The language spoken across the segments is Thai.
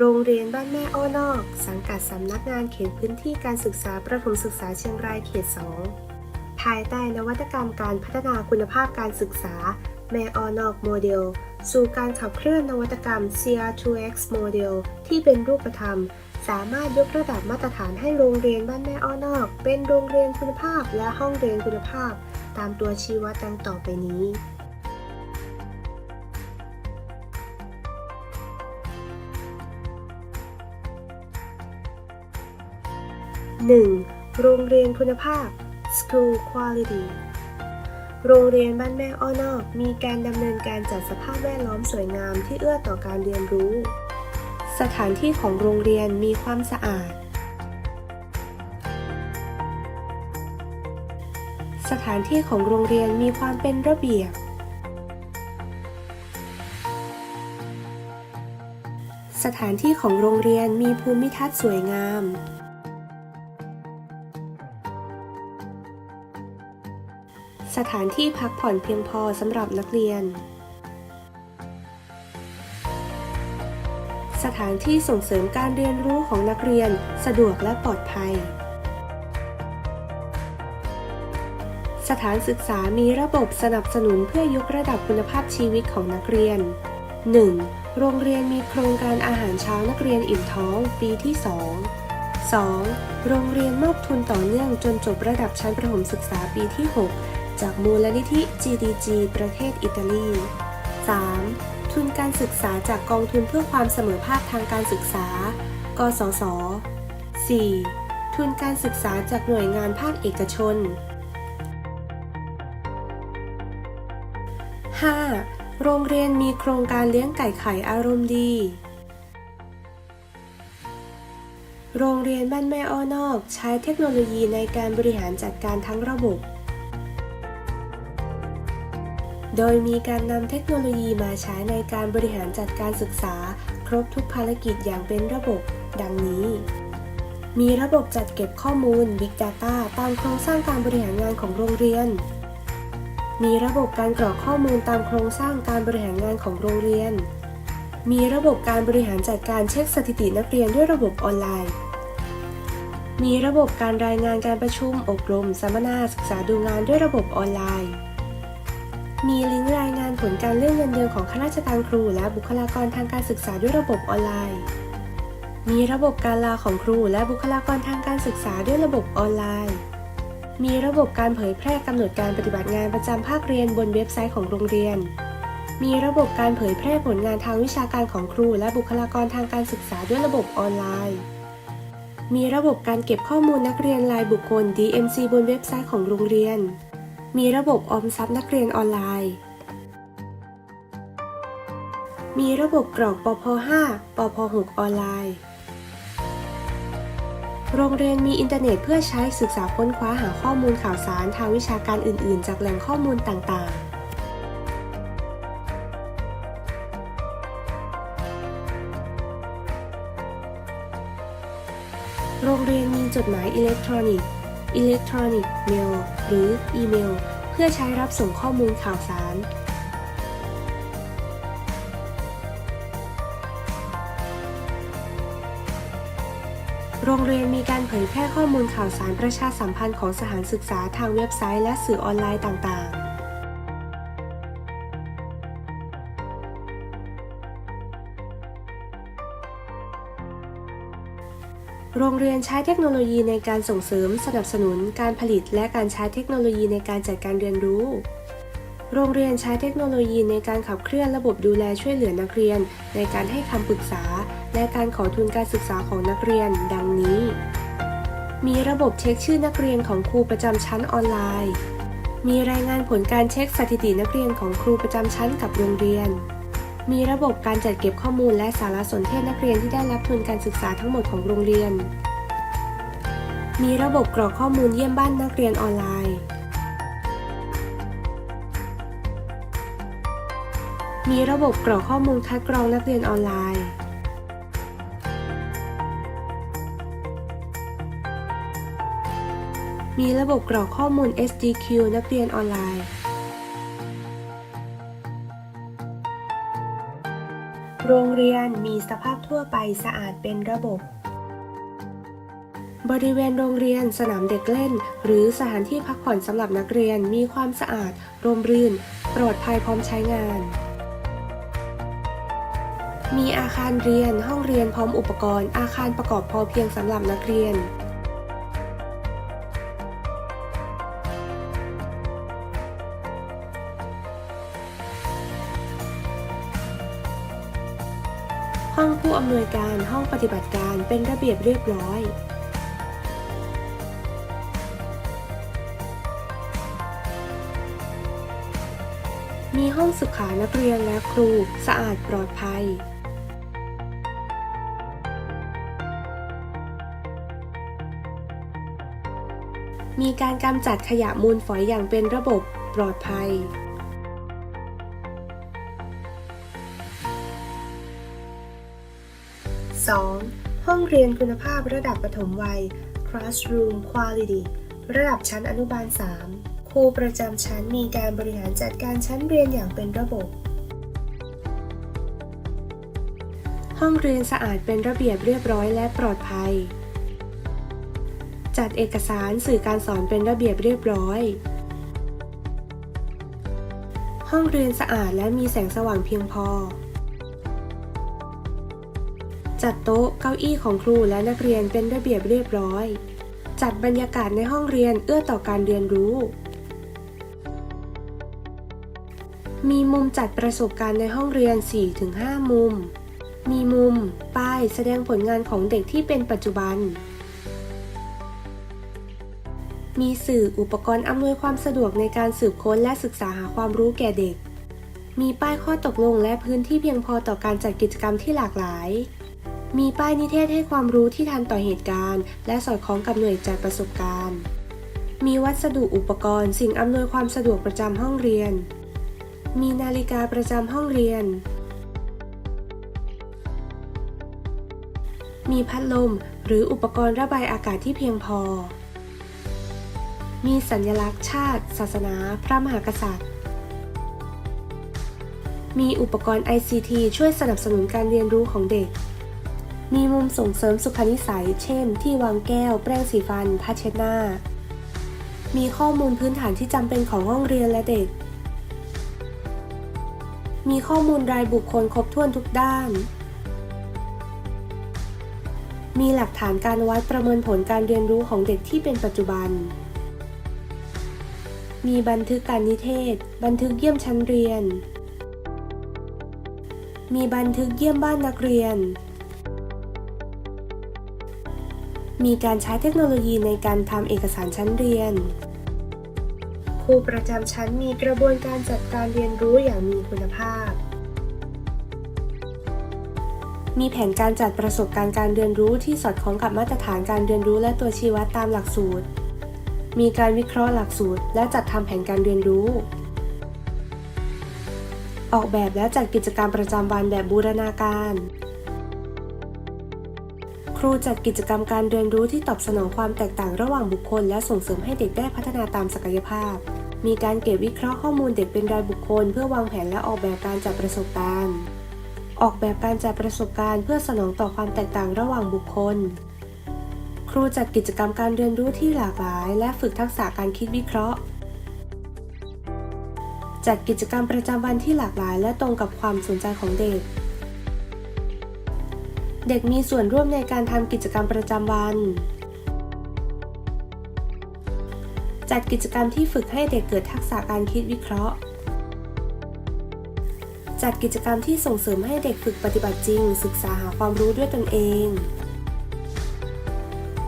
โรงเรียนบ้านแม่อ้อนอก สังกัดสำนักงานเขตพื้นที่การศึกษาประถมศึกษาเชียงรายเขต 2 ภายใต้นวัตกรรมการพัฒนาคุณภาพการศึกษา แม่อ้อนอกโมเดล สู่การขับเคลื่อนนวัตกรรม CR2X โมเดลที่เป็นรูปธรรม สามารถยกระดับมาตรฐานให้โรงเรียนบ้านแม่อ้อนอก เป็นโรงเรียนคุณภาพและห้องเรียนคุณภาพ ตามตัวชี้วัดดังต่อไปนี้ 1. โรงเรียนคุณภาพ School Quality โรงเรียนบ้านแม่อ้อนอก มีการดำเนินการจัดสภาพแวดล้อมสวยงามที่เอื้อต่อการเรียนรู้ สถานที่ของโรงเรียนมีความสะอาด สถานที่ของโรงเรียนมีความเป็นระเบียบ สถานที่ของโรงเรียนมีภูมิทัศน์สวยงาม สถานที่พักผ่อนเพียงพอสำหรับนักเรียน สถานที่ส่งเสริมการเรียนรู้ของนักเรียนสะดวกและปลอดภัย สถานศึกษามีระบบสนับสนุนเพื่อยกระดับคุณภาพชีวิตของนักเรียน 1. โรงเรียนมีโครงการอาหารเช้านักเรียนอิ่มท้องปีที่ 2 2. โรงเรียนมอบทุนต่อเนื่องจนจบระดับชั้นประถมศึกษาปีที่ 6 จากมูลนิธิ GDG ประเทศอิตาลี 3. ทุนการศึกษาจากกองทุนเพื่อความเสมอภาคทางการศึกษา กสศ 4. ทุนการศึกษาจากหน่วยงานภาคเอกชน 5. โรงเรียนมีโครงการเลี้ยงไก่ไข่อารมณ์ดี โรงเรียนบ้านแม่อ้อนอก ใช้เทคโนโลยีในการบริหารจัดการทั้งระบบ โดยมีการนำเทคโนโลยีมาใช้ในการบริหารจัดการศึกษา ครบทุกภารกิจอย่างเป็นระบบ ดังนี้ มีระบบจัดเก็บข้อมูล Big Data ตามโครงสร้างการบริหารงานของโรงเรียน มีระบบการกรอกข้อมูลตามโครงสร้างการบริหารงานของโรงเรียน มีระบบการบริหารจัดการเช็คสถิตินักเรียนด้วยระบบออนไลน์มีระบบการรายงานการประชุม อบรม สัมมนา ศึกษาดูงานด้วยระบบออนไลน์ มีลิงก์รายงานผลการเลื่อนเงินเดือนของข้าราชการครู และบุคลากรทางการศึกษาด้วยระบบออนไลน์ มีระบบการลาของครู และบุคลากรทางการศึกษาด้วยระบบออนไลน์ มีระบบการเผยแพร่กำหนดการปฏิบัติงานประจำภาคเรียนบนเว็บไซต์ของโรงเรียน มีระบบการเผยแพร่ผลงานทางวิชาการของครู และบุคลากรทางการศึกษาด้วยระบบออนไลน์ มีระบบการเก็บข้อมูลนักเรียนรายบุคคล DMC บนเว็บไซต์ของโรงเรียน มีระบบออมทรัพย์นักเรียนออนไลน์ มีระบบกรอกปพ5ปพ6ออนไลน์ โรงเรียนมีอินเทอร์เน็ตเพื่อใช้ศึกษาค้นคว้าหาข้อมูลข่าวสารทางวิชาการอื่น ๆ จากแหล่งข้อมูลต่าง ๆโรงเรียนมีจดหมายอิเล็กทรอนิกส์ อิเล็กทรอนิกส์เมล หรืออีเมล เพื่อใช้รับส่งข้อมูลข่าวสาร โรงเรียนมีการเผยแพร่ข้อมูลข่าวสารประชาสัมพันธ์ของสถานศึกษาทางเว็บไซต์และสื่อออนไลน์ต่างๆ โรงเรียนใช้เทคโนโลยีในการส่งเสริมสนับสนุนการผลิต และการใช้เทคโนโลยีในการจัดการเรียนรู้ โรงเรียนใช้เทคโนโลยีในการขับเคลื่อนระบบดูแลช่วยเหลือนักเรียน ในการให้คำปรึกษา และการขอทุนการศึกษาของนักเรียน ดังนี้ มีระบบเช็คชื่อนักเรียนของครูประจำชั้นออนไลน์ มีรายงานผลการเช็คสถิตินักเรียนของครูประจำชั้นกับโรงเรียน มีระบบการจัดเก็บข้อมูลและสารสนเทศนักเรียนที่ได้รับทุนการศึกษาทั้งหมดของโรงเรียน มีระบบกรอกข้อมูลเยี่ยมบ้านนักเรียนออนไลน์ มีระบบกรอกข้อมูลคัดกรองนักเรียนออนไลน์ มีระบบกรอกข้อมูล SDQ นักเรียนออนไลน์ โรงเรียนมีสภาพทั่วไปสะอาดเป็นระบบ บริเวณโรงเรียนสนามเด็กเล่น หรือสถานที่พักผ่อนสำหรับนักเรียนมีความสะอาดร่มรื่น ปลอดภัยพร้อมใช้งาน มีอาคารเรียนห้องเรียนพร้อมอุปกรณ์ อาคารประกอบพอเพียงสำหรับนักเรียน องผู้อำนวยการห้องปฏิบัติการเป็นระเบียบเรียบร้อยมีห้องสุขานักเรียนและครูสะอาดปลอดภัย มีการกำจัดขยะมูลฝอยอย่างเป็นระบบปลอดภัย 2. ห้องเรียนคุณภาพระดับประถมวัย Classroom Quality ระดับชั้นอนุบาล 3 ครูประจำชั้นมีการบริหารจัดการชั้นเรียนอย่างเป็นระบบ ห้องเรียนสะอาดเป็นระเบียบเรียบร้อยและปลอดภัย จัดเอกสารสื่อการสอนเป็นระเบียบเรียบร้อย ห้องเรียนสะอาดและมีแสงสว่างเพียงพอ จัดโต๊ะเก้าอี้ของครูและนักเรียนเป็นระเบียบเรียบร้อย จัดบรรยากาศในห้องเรียนเอื้อต่อการเรียนรู้ มีมุมจัดประสบการณ์ในห้องเรียน 4-5 มุม มีมุม ป้ายแสดงผลงานของเด็กที่เป็นปัจจุบัน มีสื่ออุปกรณ์อำนวยความสะดวกในการสืบค้นและศึกษาหาความรู้แก่เด็กมีป้ายข้อตกลงและพื้นที่เพียงพอต่อการจัดกิจกรรมที่หลากหลาย มีป้ายนิเทศให้ความรู้ที่ทันต่อเหตุการณ์ และสอดคล้องกับหน่วยจัดประสบการณ์ มีวัสดุอุปกรณ์ สิ่งอำนวยความสะดวกประจำห้องเรียน มีนาฬิกาประจำห้องเรียน มีพัดลมหรืออุปกรณ์ระบายอากาศที่เพียงพอ มีสัญลักษณ์ชาติ ศาสนา พระมหากษัตริย์มีอุปกรณ์ ICT ช่วยสนับสนุนการเรียนรู้ของเด็ก มีมุมส่งเสริมสุขนิสัย เช่น ที่วางแก้ว แปรงสีฟันผ้าเช็ดหน้า มีข้อมูลพื้นฐานที่จำเป็นของห้องเรียนและเด็ก มีข้อมูลรายบุคคลครบถ้วนทุกด้าน มีหลักฐานการวัดประเมินผลการเรียนรู้ของเด็กที่เป็นปัจจุบัน มีบันทึกการนิเทศ บันทึกเยี่ยมชั้นเรียน มีบันทึกเยี่ยมบ้านนักเรียน มีการใช้เทคโนโลยีในการทำเอกสารชั้นเรียน ครูประจำชั้นมีกระบวนการจัดการเรียนรู้อย่างมีคุณภาพ มีแผนการจัดประสบการณ์การเรียนรู้ที่สอดคล้องกับมาตรฐานการเรียนรู้และตัวชี้วัดตามหลักสูตร มีการวิเคราะห์หลักสูตร และจัดทำแผนการเรียนรู้ ออกแบบและจัดกิจกรรมประจำวันแบบบูรณาการ รูจัดกิจกรรมการเรียนรู้ที่ตอบสนองความแตกต่างระหว่างบุคคล และส่งเสริมให้เด็กได้พัฒนาตามศักยภาพ มีการเก็บวิเคราะห์ข้อมูลเด็กเป็นรายบุคคล เพื่อวางแผนและออกแบบการจัดประสบการณ์ ออกแบบการจัดประสบการณ์ เพื่อสนองต่อความแตกต่างระหว่างบุคคล ครูจัดกิจกรรมการเรียนรู้ที่หลากหลาย และฝึกทักษะการคิดวิเคราะห์จัดกิจกรรมประจำวันที่หลากหลาย และตรงกับความสนใจของเด็ก เด็กมีส่วนร่วมในการทำกิจกรรมประจำวัน จัดกิจกรรมที่ฝึกให้เด็กเกิดทักษะการคิดวิเคราะห์ จัดกิจกรรมที่ส่งเสริมให้เด็กฝึกปฏิบัติจริง ศึกษาหาความรู้ด้วยตนเอง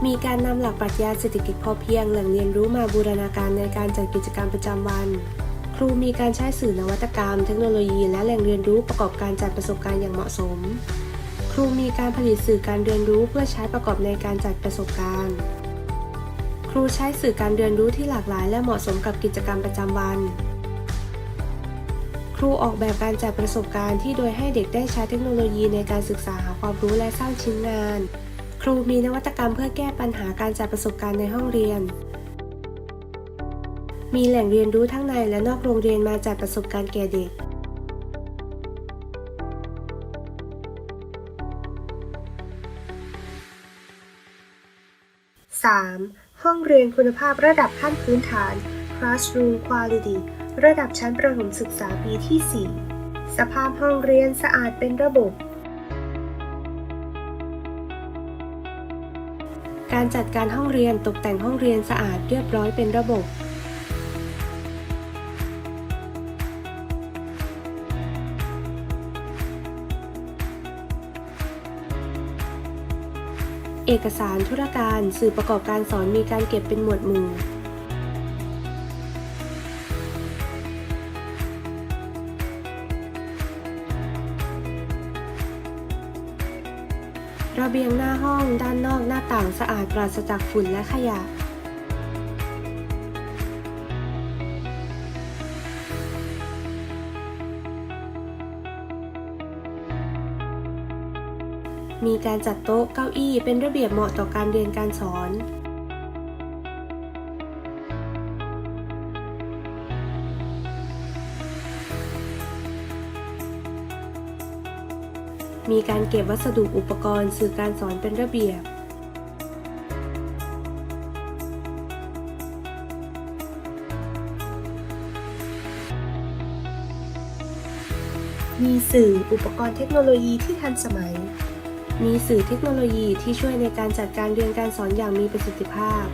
มีการนำหลักปรัชญาเศรษฐกิจพอเพียงแหล่งเรียนรู้มาบูรณาการในการจัดกิจกรรมประจำวันครูมีการใช้สื่อนวัตกรรม เทคโนโลยี และแหล่งเรียนรู้ประกอบการจัดประสบการณ์อย่างเหมาะสม รูมีการผลิตสื่อการเรียนรู้เพื่อใช้ประกอบในการจัดประสบการณ์ ครูใช้สื่อการเรียนรู้ที่หลากหลาย และเหมาะสมกับกิจกรรมประจำวัน ครูออกแบบการจัดประสบการณ์ที่โดยให้เด็กได้ใช้เทคโนโลยีในการศึกษาหาความรู้และสร้างชิ้นงาน ครูมีนวัตกรรมเพื่อแก้ปัญหาการจัดประสบการณ์ในห้องเรียน มีแหล่งเรียนรู้ทั้งในและนอกโรงเรียนมาจัดประสบการณ์แก่เด็ก 3. ห้องเรียนคุณภาพระดับขั้นพื้นฐาน Classroom Quality ระดับชั้นประถมศึกษาปีที่ 4 สภาพห้องเรียนสะอาดเป็นระบบ การจัดการห้องเรียนตกแต่งห้องเรียนสะอาดเรียบร้อยเป็นระบบ เอกสารธุรการสื่อประกอบการสอนมีการเก็บเป็นหมวดหมู่ระเบียงหน้าห้องด้านนอกหน้าต่างสะอาดปราศจากฝุ่นและขยะ มีการจัดโต๊ะเก้าอี้เป็นระเบียบเหมาะต่อการเรียนการสอนมีการเก็บวัสดุอุปกรณ์สื่อการสอนเป็นระเบียบ มีสื่ออุปกรณ์เทคโนโลยีที่ทันสมัย มีสื่อเทคโนโลยีที่ช่วยในการจัดการเรียนการสอนอย่างมีประสิทธิภาพ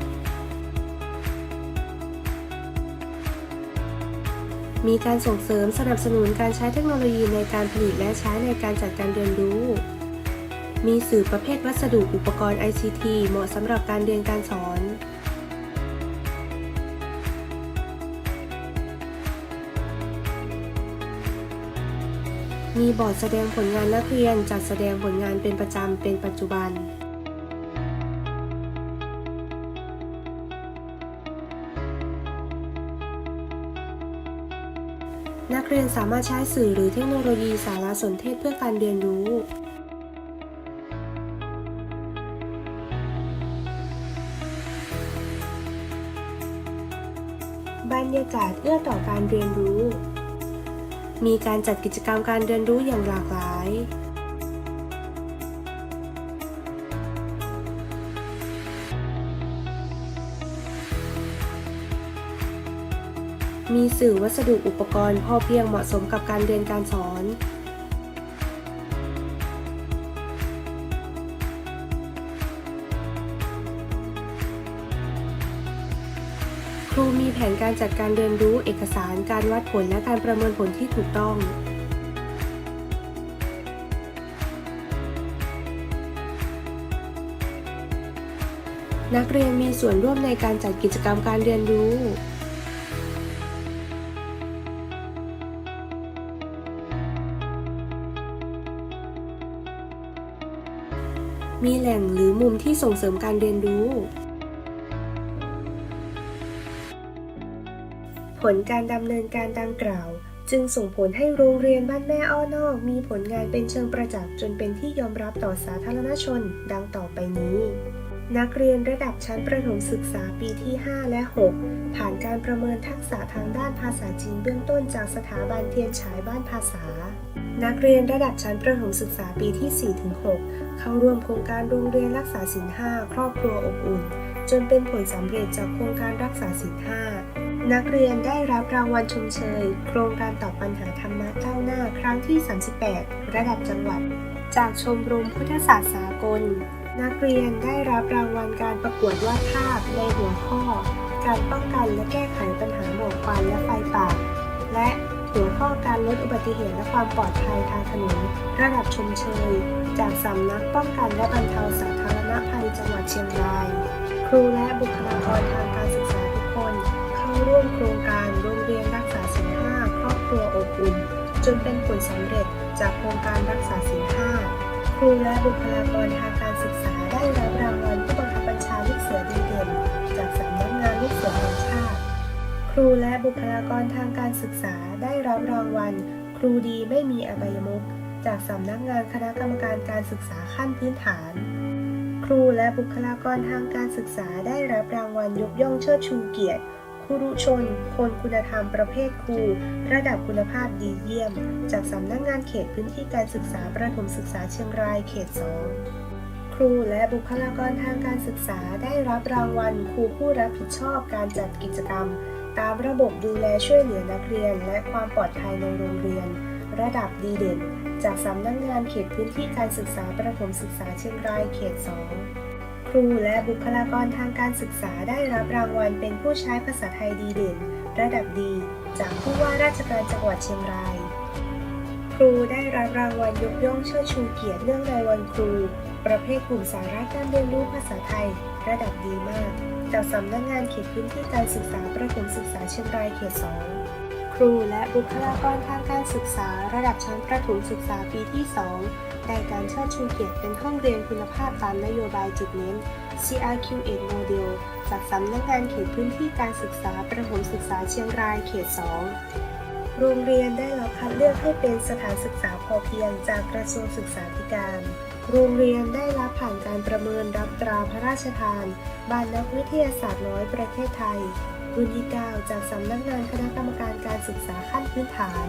มีการส่งเสริมสนับสนุนการใช้เทคโนโลยีในการผลิตและใช้ในการจัดการเรียนรู้ มีสื่อประเภทวัสดุอุปกรณ์ ICT เหมาะสำหรับการเรียนการสอน มีบอร์ดแสดงผลงานนักเรียนจัดแสดงผลงานเป็นประจำเป็นปัจจุบันนักเรียนสามารถใช้สื่อหรือเทคโนโลยีสารสนเทศเพื่อการเรียนรู้ บรรยากาศเอื้อต่อการเรียนรู้ มีการจัดกิจกรรมการเรียนรู้อย่างหลากหลาย มีสื่อวัสดุอุปกรณ์พอเพียงเหมาะสมกับการเรียนการสอน จัดการเรียนรู้เอกสารการวัดผลและการประเมินผลที่ถูกต้องนักเรียนมีส่วนร่วมในการจัดกิจกรรมการเรียนรู้ มีแหล่งหรือมุมที่ส่งเสริมการเรียนรู้ ผลการดำเนินการดังกล่าว จึงส่งผลให้โรงเรียนบ้านแม่อ้อนอก มีผลงานเป็นเชิงประจักษ์จนเป็นที่ยอมรับต่อสาธารณชน ดังต่อไปนี้ นักเรียนระดับชั้นประถมศึกษาปีที่ 5 และ 6 ผ่านการประเมินทักษะทางด้านภาษาจีนเบื้องต้นจากสถาบันเทียนฉายบ้านภาษานักเรียนระดับชั้นประถมศึกษาปีที่ 4-6 เข้าร่วมโครงการโรงเรียนรักษาศีลห้าครอบครัวอบอุ่น จนเป็นผลสำเร็จจากโครงการรักษาศีลห้า นักเรียนได้รับรางวัลชมเชย โครงการตอบปัญหาธรรมะก้าวหน้า ครั้งที่ 38 ระดับจังหวัด จากชมรมพุทธศาสตร์สากล นักเรียนได้รับรางวัลการประกวดวาดภาพในหัวข้อ การป้องกันและแก้ไขปัญหาหมอกควันและไฟป่า และหัวข้อการลดอุบัติเหตุและความปลอดภัยทางถนนระดับชมเชย จากสำนักป้องกันและบรรเทาสาธารณภัยจังหวัดเชียงราย ครูและบุคลากรทาง โครงการโรงเรียนรักษาศีลห้าครอบครัวอบอุ่น จนเป็นผลสำเร็จจากโครงการรักษาศีลห้าครูและบุคลากรทางการศึกษาได้รับรางวัลผู้บังคับบัญชาลูกเสือดีเด่น จากสำนักงานลูกเสือแห่งชาติ ครูและบุคลากรทางการศึกษาได้รับรางวัล ครูดีไม่มีอบายมุขจากสำนักงานคณะกรรมการการศึกษาขั้นพื้นฐาน ครูและบุคลากรทางการศึกษาได้รับรางวัลยกย่องเชิดชูเกียรติ ครูรุชน คนคุณธรรมประเภทครู ระดับคุณภาพดีเยี่ยม จากสำนักงานเขตพื้นที่การศึกษาประถมศึกษาเชียงรายเขต2คครูและบุคลากรทางการศึกษาได้รับรางวัลครูผู้รับผิดชอบการจัดกิจกรรม ตามระบบดูแลช่วยเหลือนักเรียน และความปลอดภัยในโรงเรียน ระดับดีเด่น จากสำนักงงานเขตพื้นที่การศึกษาประถมศึกษาเชียงรายเขต 2 รูและบุคลากรทางการศึกษาได้รับรางวัลเป็นผู้ใช้ภาษาไทยดีเด่น ระดับดี จากผู้ว่าราชการจังหวัดเชียงราย ครูได้รับรางวัลยกย่องเชิดชูเกียรติเนื่องในวันครู ประเภทกลุ่มสาระการเรียนรู้ภาษาไทย ระดับดีมาก จากสำนักงานเขตพื้นที่การศึกษาประถมศึกษาเชียงรายเขต 2 ครูและบุคลากรทางการศึกษาระดับชั้นประถมศึกษาปีที่2ได้การเชิดชูเกียรติเป็นห้องเรียนคุณภาพตามนโยบายจุดเน้น CRQ8 Model จากสำนักงานเขตพื้นที่การศึกษาประถมศึกษาเชียงรายเขต 2 โรงเรียนได้รับคัดเลือกให้เป็นสถานศึกษาพอเพียงจากกระทรวงศึกษาธิการ โรงเรียนได้รับผ่านการประเมินรับตราพระราชทานบ้านนักวิทยาศาสตร์น้อยประเทศไทย รุ่นที่ 9 จากสำนักงานคณะกรรมการการศึกษาขั้นพื้นฐาน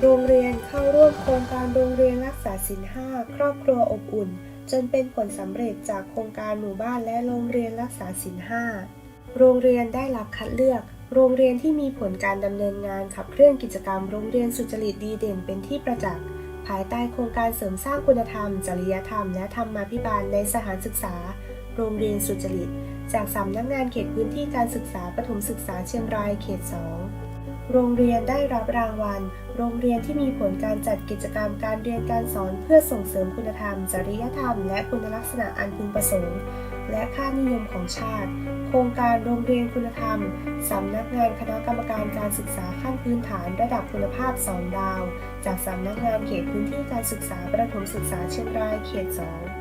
โรงเรียนเข้าร่วมโครงการโรงเรียนรักษาศีลห้าครอบครัวอบอุ่น จนเป็นผลสำเร็จจากโครงการหมู่บ้านและโรงเรียนรักษาศีลห้าโรงเรียนได้รับคัดเลือก โรงเรียนที่มีผลการดำเนินงานขับเคลื่อนกิจกรรมโรงเรียนสุจริตดีเด่นเป็นที่ประจักษ์ภายใต้โครงการเสริมสร้างคุณธรรม จริยธรรม และธรรมาภิบาลในสถานศึกษา โรงเรียนสุจริต จากสำนักงานเขตพื้นที่การศึกษาประถมศึกษาเชียงรายเขต 2 โรงเรียนได้รับรางวัล โรงเรียนที่มีผลการจัดกิจกรรมการเรียนการสอนเพื่อส่งเสริมคุณธรรม จริยธรรม และคุณลักษณะอันพึงประสงค์ และค่านิยมของชาติ โครงการโรงเรียนคุณธรรม สำนักงานคณะกรรมการการศึกษาขั้นพื้นฐานระดับคุณภาพ 2 ดาว จากสำนักงานเขตพื้นที่การศึกษาประถมศึกษาเชียงรายเขต 2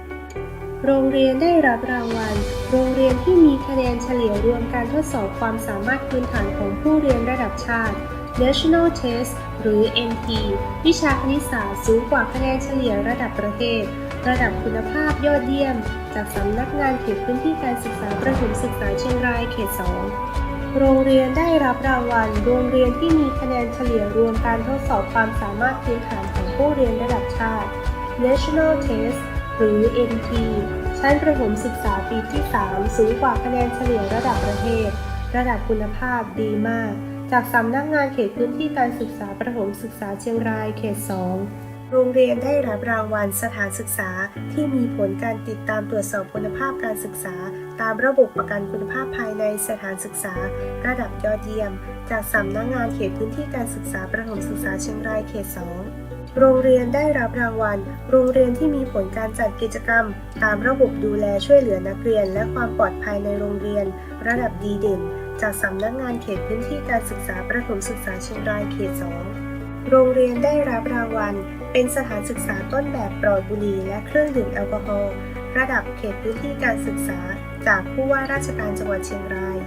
โรงเรียนได้รับรางวัล โรงเรียนที่มีคะแนนเฉลี่ยรวมการทดสอบความสามารถพื้นฐานของผู้เรียนระดับชาติ National Test หรือ NT วิชาคณิตศาสตร์สูงกว่าคะแนนเฉลี่ยระดับประเทศ ระดับคุณภาพยอดเยี่ยม จากสำนักงานเขตพื้นที่การศึกษาประถมศึกษาเชียงรายเขต 2โรงเรียนได้รับรางวัล โรงเรียนที่มีคะแนนเฉลี่ยรวมการทดสอบความสามารถพื้นฐานของผู้เรียนระดับชาติ National Test หรือ NT ชั้นประถมศึกษาปีที่ 3 สูงกว่าคะแนนเฉลี่ยระดับประเทศ ระดับคุณภาพดีมาก จากสำนักงานเขตพื้นที่การศึกษาประถมศึกษาเชียงรายเขต 2โรงเรียนได้รับรางวัลสถานศึกษาที่มีผลการติดตามตรวจสอบคุณภาพการศึกษา ตามระบบประกันคุณภาพภายในสถานศึกษา ระดับยอดเยี่ยม จากสำนักงานเขตพื้นที่การศึกษาประถมศึกษาเชียงรายเขต 2 โรงเรียนได้รับรางวัล โรงเรียนที่มีผลการจัดกิจกรรม ตามระบบดูแลช่วยเหลือนักเรียน และความปลอดภัยในโรงเรียน ระดับดีเด่น จากสำนักงานเขตพื้นที่การศึกษาประถมศึกษาเชียงรายเขต 2 โรงเรียนได้รับรางวัล เป็นสถานศึกษาต้นแบบปลอดบุหรี่และเครื่องดื่มแอลกอฮอล์ระดับเขตพื้นที่การศึกษา จากผู้ว่าราชการจังหวัดเชียงราย